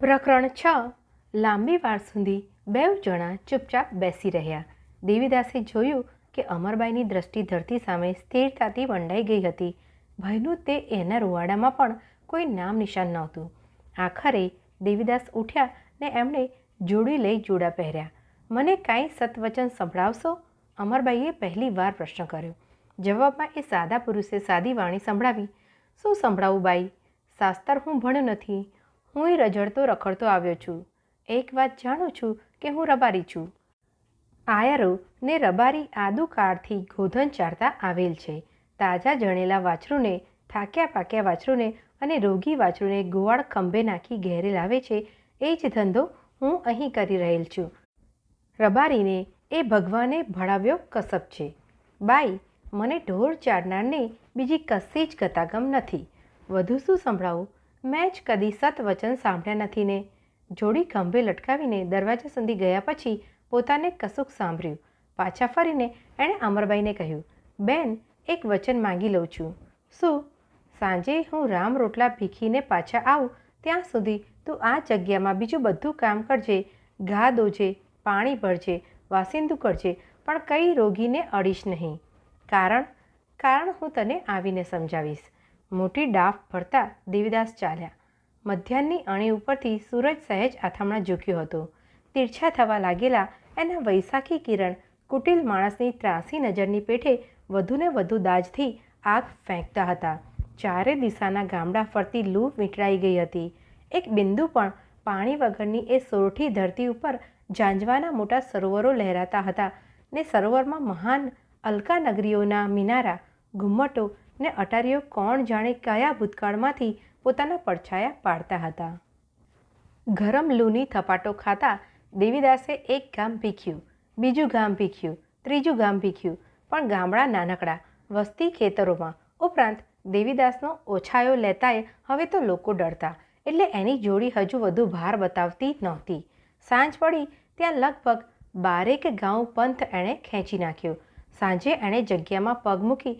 પ્રકરણ છ. લાંબી વાર સુધી બે જણા ચૂપચાપ બેસી રહ્યા. દેવીદાસે જોયું કે અમરબાઈની દ્રષ્ટિ ધરતી સામે સ્થિરતાથી વંડાઈ ગઈ હતી. ભયનું તે એના રૂવાડામાં પણ કોઈ નામ નિશાન નહોતું. આખરે દેવીદાસ ઉઠ્યા ને એમણે જોડી લઈ જોડા પહેર્યા. મને કાંઈ સત્વચન સંભળાવશો? અમરબાઈએ પહેલી વાર પ્રશ્ન કર્યો. જવાબમાં એ સાદા પુરુષે સાદી વાણી સંભળાવી, શું સંભળાવું બાઈ? શાસ્ત્ર હું ભણ્યો નથી. હું એ રજડતો રખડતો આવ્યો છું. એક વાત જાણું છું કે હું રબારી છું. આયરો ને રબારી આદુકાળથી ગોધન ચારતા આવેલ છે. તાજા જણેલા વાછરૂને, થાક્યા પાક્યા વાછરૂને અને રોગી વાછરૂને ગોવાળ ખંભે નાખી ઘેરે લાવે છે, એ જ ધંધો હું અહીં કરી રહેલ છું. રબારીને એ ભગવાને ભણાવ્યો કસબ છે. બાઈ, મને ઢોર ચાડનારને બીજી કશી જ ગતાગમ નથી. વધુ શું સંભળાવું? મેં જ કદી સત વચન સાંભળ્યા નથી ને. જોડી ખંભે લટકાવીને દરવાજા સુધી ગયા પછી પોતાને કશુંક સાંભળ્યું. પાછા ફરીને એણે અમરબાઈને કહ્યું, બેન, એક વચન માંગી લઉં છું. શું? સાંજે હું રામ રોટલા ભીખીને પાછા આવું, ત્યાં સુધી તું આ જગ્યામાં બીજું બધું કામ કરજે, ઘા દોજે પાણી ભરજે, વાસિંદુ કરજે, પણ કઈ રોગીને અડીશ નહીં. કારણ કારણ હું તને આવીને સમજાવીશ. મોટી ડાફ ભરતા દેવીદાસ ચાલ્યા. મધ્યાહની અણી ઉપરથી સૂરજ સહેજ આથમણા ઝૂક્યો હતો. તીરછા થવા લાગેલા એના વૈશાખી કિરણ કુટિલ માણસની ત્રાસી નજરની પેઠે વધુને વધુ દાજથી આગ ફેંકતા હતા. ચારે દિશાના ગામડા ફરતી લૂ વીંટળાઈ ગઈ હતી. એક બિંદુ પણ પાણી વગરની એ સોરઠી ધરતી ઉપર ઝાંઝવાના મોટા સરોવરો લહેરાતા હતા ને સરોવરમાં મહાન અલકા નગરીઓના મિનારા, ઘુમ્મટો ને અટારીઓ કોણ જાણે કયા ભૂતકાળમાંથી પોતાના પડછાયા પાડતા હતા. ગરમ લૂની થપાટો ખાતા દેવીદાસે એક ગામ ભીખ્યું, બીજું ગામ ભીખ્યું, ત્રીજું ગામ ભીખ્યું, પણ ગામડા નાનકડા, વસ્તી ખેતરોમાં ઉપરાંત દેવીદાસનો ઓછાયો લેતાય હવે તો લોકો ડરતા, એટલે એની જોડી હજુ વધુ ભાર બતાવતી નહોતી. સાંજ પડી ત્યાં લગભગ બારેક ગાઉં પંથ એણે ખેંચી નાખ્યો. સાંજે એણે જગ્યામાં પગ મૂકી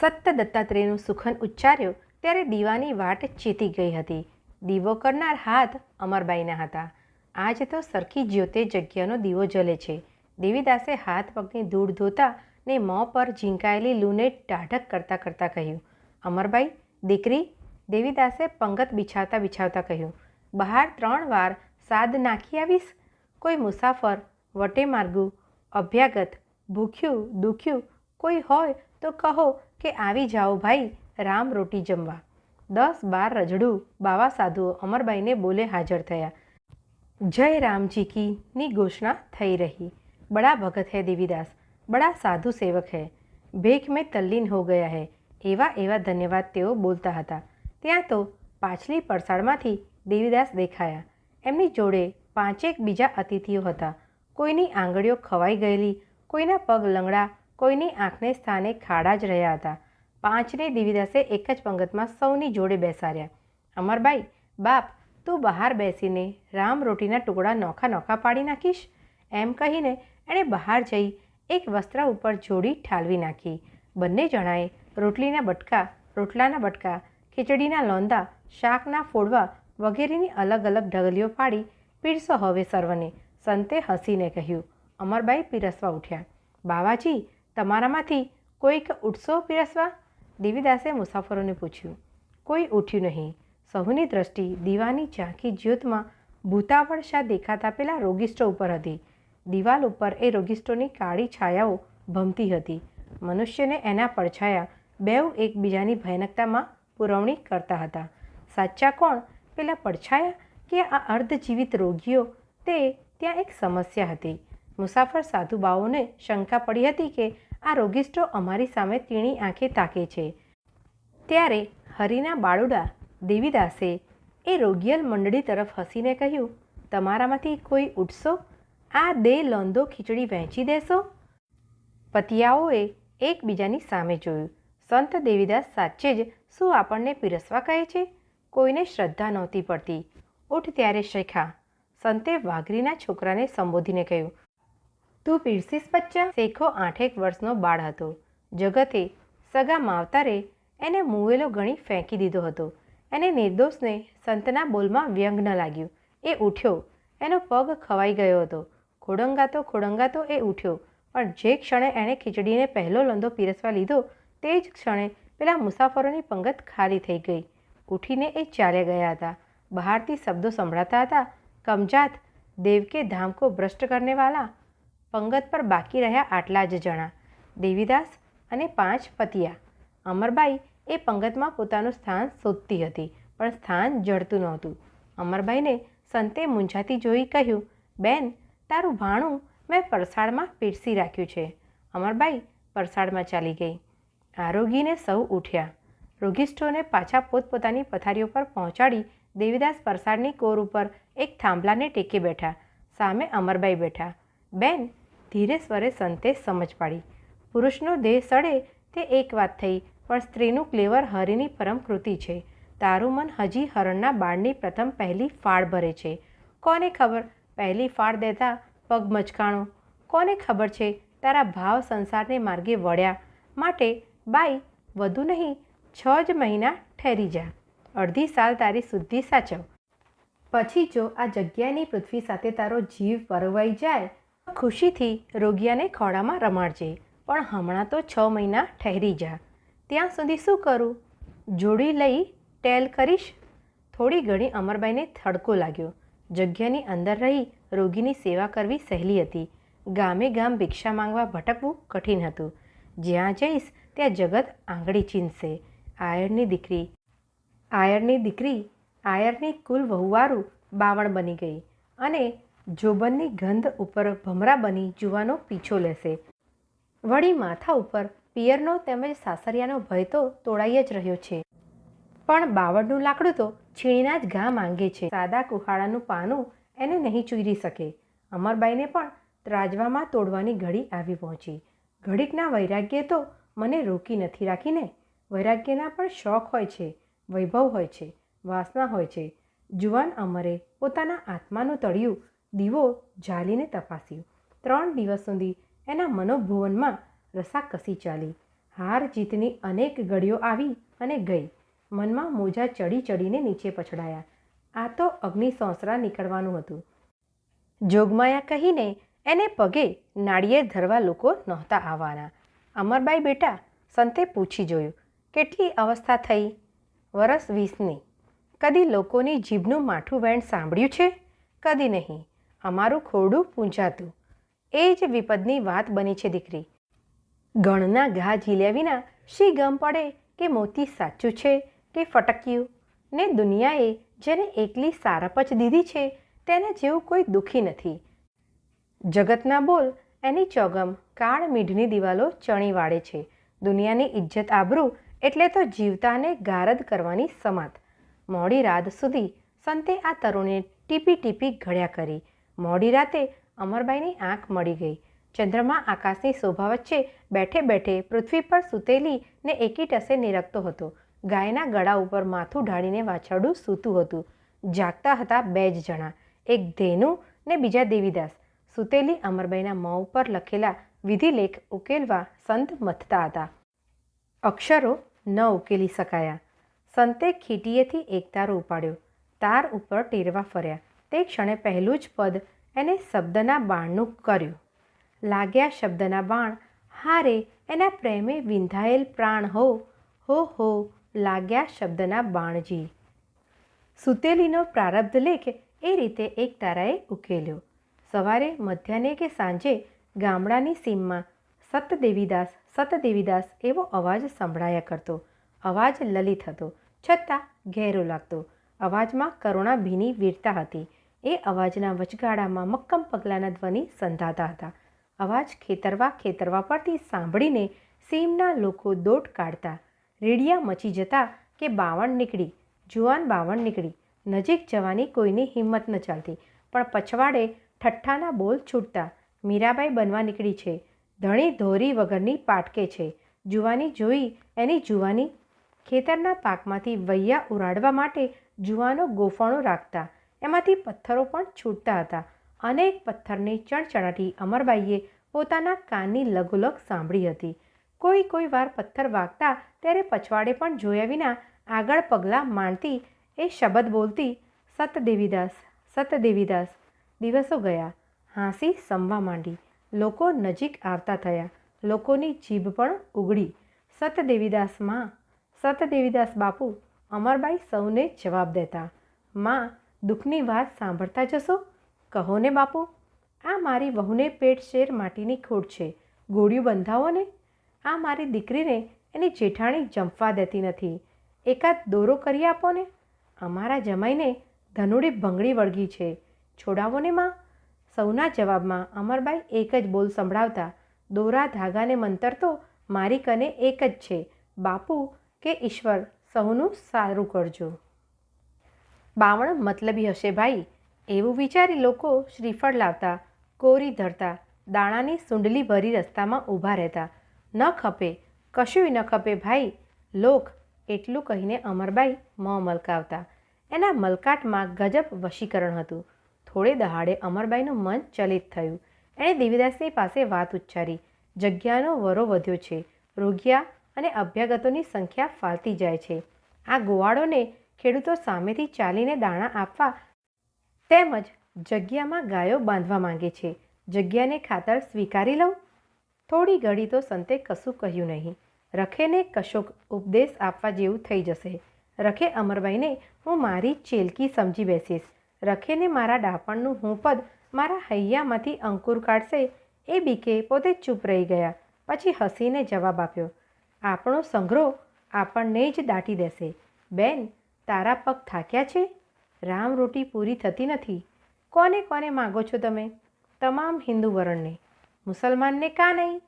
સત્ત દત્તાત્રેયનું સુખન ઉચ્ચાર્યો ત્યારે દીવાની વાટ ચેતી ગઈ હતી. દીવો કરનાર હાથ અમરબાઈના હતા. આજ તો સરખી જ્યોતે જગ્યાનો દીવો જલે છે. દેવીદાસે હાથ પગની ધૂળ ધોતા ને મોં પર ઝીંકાયેલી લૂને ટાઢક કરતાં કરતાં કહ્યું, અમરબાઈ, દીકરી. દેવીદાસે પંગત બિછાવતા બિછાવતા કહ્યું, બહાર ત્રણ વાર સાદ નાખી આવીશ? કોઈ મુસાફર વટે માર્ગું અભ્યાગત, ભૂખ્યું, દુખ્યું, કોઈ હોય તો કહો કે આવી જાઓ ભાઈ, રામ રોટી જમવા. દસ બાર રજડું, બાવા સાધુઓ અમરબાઈને બોલે હાજર થયા. જય રામજી કી ની ઘોષણા થઈ રહી. બડા ભગત હૈ દેવીદાસ, બડા સાધુ સેવક હૈ. ભેખ મેં તલ્લીન હો ગયા હૈ. એવા એવા ધન્યવાદ તેઓ બોલતા હતા. ત્યાં તો પાછલી પડસાળમાંથી દેવીદાસ દેખાયા. એમની જોડે પાંચેક બીજા અતિથિઓ હતા. કોઈની આંગળીઓ ખવાઈ ગયેલી, કોઈના પગ લંગડા કોઈની આંખને સ્થાને ખાડા જ રહ્યા હતા. પાંચને દિવિદાસે એક જ પંગતમાં સૌની જોડે બેસાડ્યા. અમરબાઈ બાપ, તું બહાર બેસીને રામ રોટીના ટુકડા નોખા નોખા પાડી નાખીશ? એમ કહીને એણે બહાર જઈ એક વસ્ત્ર ઉપર જોડી ઠાલવી નાખી. બંને જણાએ રોટલીના બટકા, રોટલાના બટકા, ખીચડીના લોંદા, શાકના ફોડવા વગેરેની અલગ અલગ ઢગલીઓ પાડી પીરસો હવે સર્વને. સંતે હસીને કહ્યું અમરબાઈ પીરસવા ઉઠ્યા. બાવાજી તમારામાંથી કોઈક ઉઠશો પીરસવા? દેવીદાસે મુસાફરોને પૂછ્યું, કોઈ ઉઠ્યું નહીં. સહુની દ્રષ્ટિ દીવાની ઝાંખી જ્યોતમાં ભૂતાવળશા દેખાતા પેલા રોગિષ્ટો ઉપર હતી. દિવાલ ઉપર એ રોગિષ્ટોની કાળી છાયાઓ ભમતી હતી. મનુષ્યને એના પડછાયા બેઉ એકબીજાની ભયાનકતામાં પુરવણી કરતા હતા. સાચા કોણ? પેલા પડછાયા કે આ અર્ધજીવિત રોગીઓ? તે ત્યાં એક સમસ્યા હતી. મુસાફર સાધુબાઓને શંકા પડી હતી કે આ રોગિષ્ટો અમારી સામે તીણી આંખે તાકે છે. ત્યારે હરિના બાળુડા દેવીદાસે એ રોગિયલ મંડળી તરફ હસીને કહ્યું, તમારામાંથી કોઈ ઉઠશો? આ દે લોંદો ખીચડી વહેંચી દેશો? પતિયાઓએ એકબીજાની સામે જોયું. સંત દેવીદાસ સાચે જ શું આપણને પીરસવા કહે છે? કોઈને શ્રદ્ધા નહોતી પડતી. ઉઠ ત્યારે શેખા. સંતે વાઘરીના છોકરાને સંબોધીને કહ્યું તું પીરસીસ બચ્ચા? શેખો આઠેક વર્ષનો બાળ હતો. જગતે સગા માવતારે એને મુવેલો ગણી ફેંકી દીધો હતો. એને નિર્દોષને સંતના બોલમાં વ્યંગ ન લાગ્યું. એ ઉઠ્યો. એનો પગ ખવાઈ ગયો હતો. ખોડંગાતો ખોડંગાતો એ ઉઠ્યો. પણ જે ક્ષણે એણે ખીચડીને પહેલો લંદો પીરસવા લીધો, તે જ ક્ષણે પેલા મુસાફરોની પંગત ખાલી થઈ ગઈ. ઉઠીને એ ચાલ્યા ગયા હતા. બહારથી શબ્દો સંભળાતા હતા, કમજાત દેવકે ધામકો ભ્રષ્ટ કરને વાલા પંગત પર બાકી રહ્યા આટલા જ જણા, દેવીદાસ અને પાંચ પતિયા. અમરબાઈ એ પંગતમાં પોતાનું સ્થાન શોધતી હતી, પણ સ્થાન જડતું નહોતું. અમરબાઈને સંતે મૂંઝાતી જોઈ કહ્યું, બેન, તારું ભાણું મેં પરસાળમાં પીરસી રાખ્યું છે. અમરબાઈ પરસાળમાં ચાલી ગઈ. આરોગીને સૌ ઉઠ્યા. રોગિષ્ઠોને પાછા પોતપોતાની પથારીઓ પર પહોંચાડી દેવીદાસ પરસાળની કોર ઉપર એક થાંભલાને ટેકે બેઠા. સામે અમરબાઈ બેઠા. બેન ધીરે સ્વરે સંતે સમજ પાડી. પુરુષનો દેહ સડે તે એક વાત થઈ, પણ સ્ત્રીનું ક્લેવર હરિની પરમ કૃતિ છે. તારું મન હજી હરણના બાળની પ્રથમ પહેલી ફાળ ભરે છે. કોને ખબર? પહેલી ફાળ દેતા પગ મચકાણો. કોને ખબર છે તારા ભાવ સંસારને માર્ગે વળ્યા? માટે બાઈ, વધુ નહીં, છ જ મહિના ઠેરી જા. અડધી સાલ તારી શુદ્ધિ સાચવ. પછી જો આ જગ્યાની પૃથ્વી સાથે તારો જીવ પરવાઈ જાય ખુશીથી રોગિયાને ખોળામાં રમાડજે. પણ હમણાં તો છ મહિના ઠહેરી જા. ત્યાં સુધી શું કરું? જોડી લઈ ટેલ કરીશ? થોડી ઘણી અમરબાઈને થડકો લાગ્યો. જગ્યાની અંદર રહી રોગીની સેવા કરવી સહેલી હતી. ગામે ગામ ભિક્ષા માંગવા ભટકવું કઠિન હતું. જ્યાં જઈશ ત્યાં જગત આંગળી ચીંધશે. આયરની દીકરી આયરની દીકરી, આયરની કુલ વહુવારું બાવણ બની ગઈ. અને જોબનની ગંધ ઉપર ભમરા બની જુવાનો પીછો લેશે. વળી માથા ઉપર પિયરનો તેમજ સાસરિયાનો ભય તો તોડાઈ જ રહ્યો છે. પણ બાવળનું લાકડું તો છીણીના જ ઘા માંગે છે. સાદા કુહાડાનું પાનું એને નહીં ચૂરી શકે. અમરબાઈને પણ ત્રાજવામાં તોડવાની ઘડી આવી પહોંચી. ઘડીકના વૈરાગ્ય તો મને રોકી નથી રાખીને વૈરાગ્યના પણ શોખ હોય છે, વૈભવ હોય છે, વાસના હોય છે. જુવાન અમરે પોતાના આત્માનું તળિયું દીવો જાલીને તપાસ્યું. ત્રણ દિવસ સુધી એના મનોભુવનમાં રસાકસી ચાલી. હાર જીતની અનેક ઘડીઓ આવી અને ગઈ. મનમાં મોજા ચડી ચડીને નીચે પછડાયા. આ તો અગ્નિ સોંસરા નીકળવાનું હતું. જોગમાયા કહીને એને પગે નાળિયેર ધરવા લોકો નહોતા આવવાના. અમરબાઈ બેટા, સંતે પૂછી જોયું, કેટલી અવસ્થા થઈ? વરસ વીસની. કદી લોકોની જીભનું માઠું વેણ સાંભળ્યું છે? કદી નહીં. અમારું ખોરડું પૂંજાતું એ જ વિપદની વાત બની છે દીકરી. ગણના ઘા ઝીલ્યા વિના શી ગમ પડે કે મોતી સાચું છે કે ફટક્યું? ને દુનિયાએ જેને એકલી સારપ જ દીધી છે, તેને જેવું કોઈ દુઃખી નથી. જગતના બોલ એની ચોગમ કાળ મીઢની દિવાલો ચણી વાળે છે. દુનિયાની ઇજ્જત આબરૂ એટલે તો જીવતાને ગારદ કરવાની સમાત. મોડી રાત સુધી સંતે આ તરુણે ટીપી ટીપી ઘડ્યા કરી. મોડી રાતે અમરબાઈની આંખ મળી ગઈ. ચંદ્રમા આકાશની શોભા વચ્ચે બેઠે બેઠે પૃથ્વી પર સૂતેલી ને એકી ટસે નિરખતો હતો. ગાયના ગળા ઉપર માથું ઢાળીને વાછરડું સૂતું હતું. જાગતા હતા બે જ જણા, એક ધેનુ ને બીજા દેવીદાસ. સૂતેલી અમરબાઈના મોં ઉપર લખેલા વિધિલેખ ઉકેલવા સંત મથતા હતા. અક્ષરો ન ઉકેલી શકાયા. સંતે ખીટીએથી એક તારો ઉપાડ્યો. તાર ઉપર ટેરવા ફર્યા. તે ક્ષણે પહેલું જ પદ એને શબ્દના બાણનું કર્યું. લાગ્યા શબ્દના બાણ હારે એના પ્રેમે વિંધાયેલ પ્રાણ હો હો હો, લાગ્યા શબ્દના બાણજી. સુતેલીનો પ્રારબ્ધ લેખ એ રીતે એક તારાએ ઉકેલ્યો. સવારે મધ્યાહ્ને કે સાંજે ગામડાની સીમમાં સતદેવીદાસ સતદેવીદાસ એવો અવાજ સંભળાયા કરતો. અવાજ લલિત હતો. છતાં ઘેરો લાગતો. અવાજમાં કરુણા ભીની વીરતા હતી. એ અવાજના વચગાળામાં મક્કમ પગલાંના ધ્વનિ સંધાતા હતા. અવાજ ખેતરવા ખેતરવા પરથી સાંભળીને સીમના લોકો દોટ કાઢતા. રેડિયા મચી જતા કે બાવણ નીકળી. જુવાન બાવણ નીકળી. નજીક જવાની કોઈની હિંમત ન ચાલતી. પણ પછવાડે ઠઠ્ઠાના બોલ છૂટતા. મીરાબાઈ બનવા નીકળી છે. ધણી ધોરી વગરની પાટકે છે. જુવાની જોઈ એની જુવાની ખેતરના પાકમાંથી વૈયા ઉરાડવા માટે જુવાનો ગોફાણો રાખતા. એમાંથી પથ્થરો પણ છૂટતા હતા. અનેક પથ્થરની ચણચણાટી અમરબાઈએ પોતાના કાનની લગોલગ સાંભળી હતી. કોઈ કોઈ વાર પથ્થર વાગતા ત્યારે પછવાડે પણ જોયા વિના આગળ પગલાં માંડતી એ શબ્દ બોલતી સત દેવીદાસ સત દેવીદાસ દિવસો ગયા. હાંસી સમવા માંડી. લોકો નજીક આવતા થયા. લોકોની જીભ પણ ઉગડી. દેવીદાસમાં સત દેવીદાસ બાપુ અમરબાઈ સૌને જવાબ દેતા, માં, દુઃખની વાત સાંભળતા જશો? કહો ને બાપુ, આ મારી વહુને પેટ શેર માટીની ખોટ છે, ગોળીઓ બંધાવો ને? આ મારી દીકરીને એની જેઠાણી જંપવા દેતી નથી. એકાદ દોરો કરી આપો ને? અમારા જમાઈને ધનુડી ભંગડી વળગી છે. છોડાવો ને, માં. સૌના જવાબમાં અમરબાઈ એક જ બોલ સંભળાવતા, દોરા ધાગાને મંતર તો મારી કને એક જ છે. બાપુ, કે ઈશ્વર સૌનું સારું કરજો. બાવણ મતલબી હશે ભાઈ, એવું વિચારી લોકો શ્રીફળ લાવતા, કોરી ધરતા, દાણાની સુંડલી ભરી રસ્તામાં ઊભા રહેતા. ન ખપે, કશુંય ન ખપે ભાઈ, લોક એટલું કહીને અમરબાઈ મોં મલકાવતા. એના મલકાટમાં ગજબ વશીકરણ હતું. થોડે દહાડે અમરબાઈનું મન ચલિત થયું. એણે દેવીદાસની પાસે વાત ઉચ્ચારી. જગ્યાનો વરો વધ્યો છે. રોગિયા અને અભ્યાગતોની સંખ્યા ફાલતી જાય છે. આ ગોવાળોને ખેડૂતો સામેથી ચાલીને દાણા આપવા તેમજ જગ્યામાં ગાયો બાંધવા માંગે છે. જગ્યાને ખાતર સ્વીકારી લઉં? થોડી ઘડી તો સંતે કશું કહ્યું નહીં. રખેને કશોક ઉપદેશ આપવા જેવું થઈ જશે. રખે અમરભાઈને હું મારી ચેલકી સમજી બેસીશ. રખેને મારા ડાપણનું હું પદ મારા હૈયામાંથી અંકુર કાઢશે. એ બીકે પોતે ચૂપ રહી ગયા. પછી હસીને જવાબ આપ્યો આપણો સંગ્રહ આપણને જ દાટી દેશે. બેન, તારા પગ થાક્યા છે? રામ રોટી પૂરી થતી નથી. કોને કોને માગો છો તમે? તમામ હિન્દુ વરણને. મુસલમાનને કાં નહીં?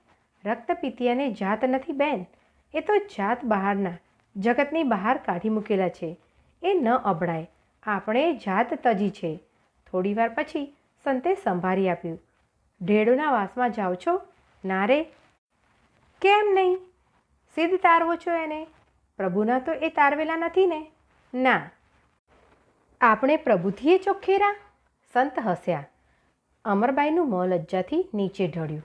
રક્તપિતિયાને જાત નથી બેન. એ તો જાત બહારના, જગતની બહાર કાઢી મૂકેલા છે. એ ન અભડાય. આપણે જાત તજી છે. થોડીવાર પછી સંતે સંભાળી આપ્યું. ઢેડોના વાસમાં જાઓ છો? ના રે. કેમ નહીં? સિદ્ધ તારવો છો એને? પ્રભુના તો એ તારવેલા નથી ને? ના. આપણે પ્રભુથીએ ચોખ્ખેરા? સંત હસ્યા. અમરબાઈનું મોં લજ્જાથી નીચે ઢળ્યું.